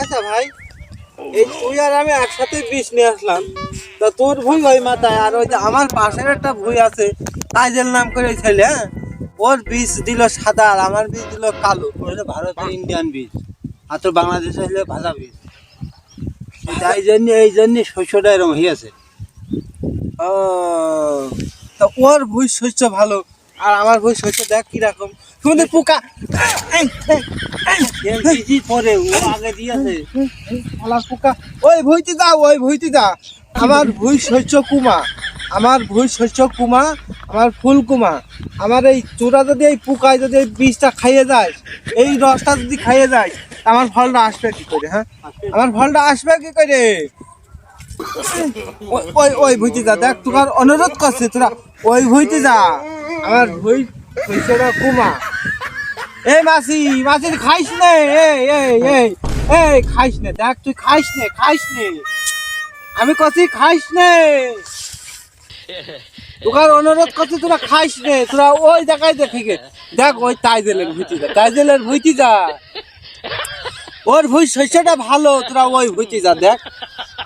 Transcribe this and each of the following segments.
আচ্ছা ভাই, এই তুই আর আমি একসাথে বিষ নিয়ে আসলাম। তা তোর ভুই ওই মাথায়, আর ওই যে আমার পাশের একটা ভুই আছে কাজের নাম করে ছেলে হ্যাঁ? ওর বীজ দিল সাদা আর আমার বীজ দিল কালো। ওটা ভারতের ইন্ডিয়ান বীজ আর তোর বাংলাদেশে হলে ভাজা বীজ তাই জন্য, এই জন্য শস্যটা এরকম হয়েছে ও, তা ওর ভুই শস্য ভালো আর আমার ভুই শস্য দেখ কীরকম। শুনে পোকা। ও আগে পোকা। ওই ভুইতে যা ওই ভুইতে যা আমার ভুই শস্য কুমা। আমার ভুই শস্য কুমা, আমার ফুল কুমা। আমার এই চূড়া যদি এই পোকায় যদি এই বীজটা খাইয়ে যায়, এই রসটা যদি খাইয়ে যায়, আমার ফলটা আসবে কি করে হ্যাঁ? আমার ফলটা আসবে কি করে? ওই- ওই ভুইতে যা দেখ, তোর অনুরোধ করছে, তোরা ওই ভুইতে যা আমার ভুই শস্যটা কুমা। এই মাসি মাসি খাইস নে? এই খাইস নে, দেখ, তুই খাইস নে খাইস নে। আমি কছি খাইস নে। তোকার অনুরোধ করছি, তোরা খাইস নে, তোরা ওই দেখাই দেখি দেখ, ওই তাইজেলের ভুইতি যা, তাইজেলের ভুইতি যা। ওর ভুই শস্যটা ভালো, তোরা ওই ভুইতি যা, দেখ।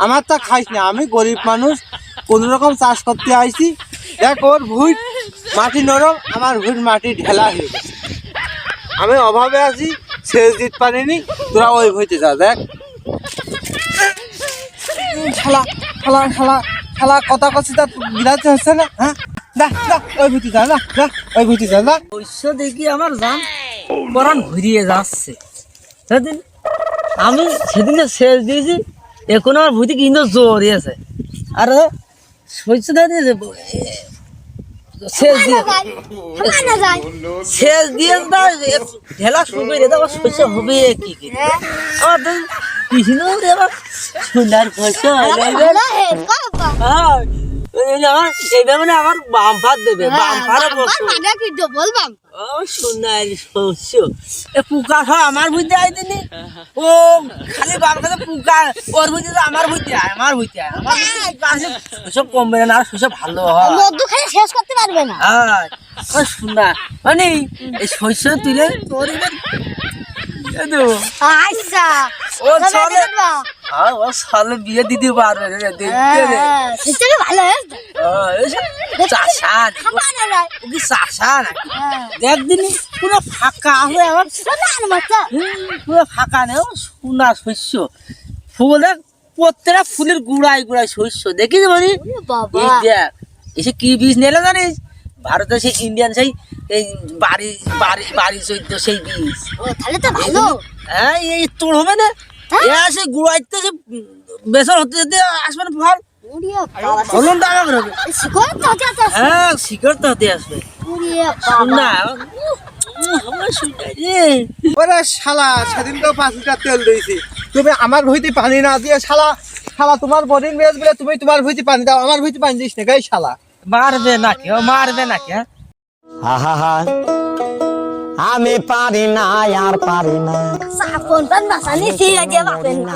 আমার তা খাইস না, আমি গরিব মানুষ কোন রকম চাষ করতে আইছি। দেখ, ওর ভুই মাটি নরম আমার ভুইর মাটি ঢেলা হয়ে গেছে। আমি অভাবে আছি শেষ দিতে পারিনি তোরা ওই ভইতে যা দেখ। শালা শালা শালা শালা কথা কছি তা বিরাতে হচ্ছে না হ্যাঁ? ওই যা ওই যা যা শস্য দেখি আমার জান ঘুরিয়ে যাচ্ছে। সেদিন আমি সেদিনে শেষ দিয়েছি এখন আমার ভুতি কিন্তু জোর আছে। আর শস্য দিয়েছে দিয়ে দিয়ে ঢেলা রে শস্য হবে কি কি। আমার কৃষ্ণ শস্য হ্যাঁ মানে বাম ফার দেবে বাম সোনার শস্য এ পোকা খাওয়া আমার বুঝতে আইতেনি ও খালি কাছে পোকা ওর বুঝতে আমার বুঝতে আয় আমার বুঝতে আয় আমার সব কমবে না আর সব ভালো হয়। শেষ পারবে না। আর ও সোনা মানে এই শস্য তুলে তোর এবার আচ্ছা। ও চলে। আর ও সালে বিয়ে দিতে পারবে রে দেখতে রে সেটা ভালো হয়েছে ও, এসব চাষা নাকি? খাবা না যায় ও কি চাষা নাকি হ্যাঁ। পুরো ফাঁকা হয়ে হুম, পুরো ফাঁকা নেই সোনা শস্য। ফুল দেখ প্রত্যেকটা ফুলের গুড়ায় গুড়ায় শস্য। দেখিস এই দেখ এসে কি বীজ নিলে জানিস? ভারতের সেই ইন্ডিয়ান সেই এই বাড়ি বাড়ি বাড়ি চৈত্য সেই বীজ। ও তাহলে তো ভালো। হ্যাঁ এই তোর হবে না? হ্যাঁ? এ সেই গুড়াইতে যে বেসন হতে যেতে আসবে না ফল। ফলন টাকা করে হবে হ্যাঁ শিকড় তো হতে আসবে। না। ওরে শালা সেদিন তো পাঁচ লিটার তেল দিয়েছি। তুমি আমার ভইতে পানি না দিয়ে শালা শালা তোমার বডির মেজ বলে তুমি তোমার ভুইতে পানি দাও আমার ভুইতে পানি দিস না গাই শালা? মারবে নাকি ও মারবে নাকি হ্যাঁ? আহা আমি পারি না আর পারি না। সাপন পান মাসানি সিয়া দিয়ে বাপেন না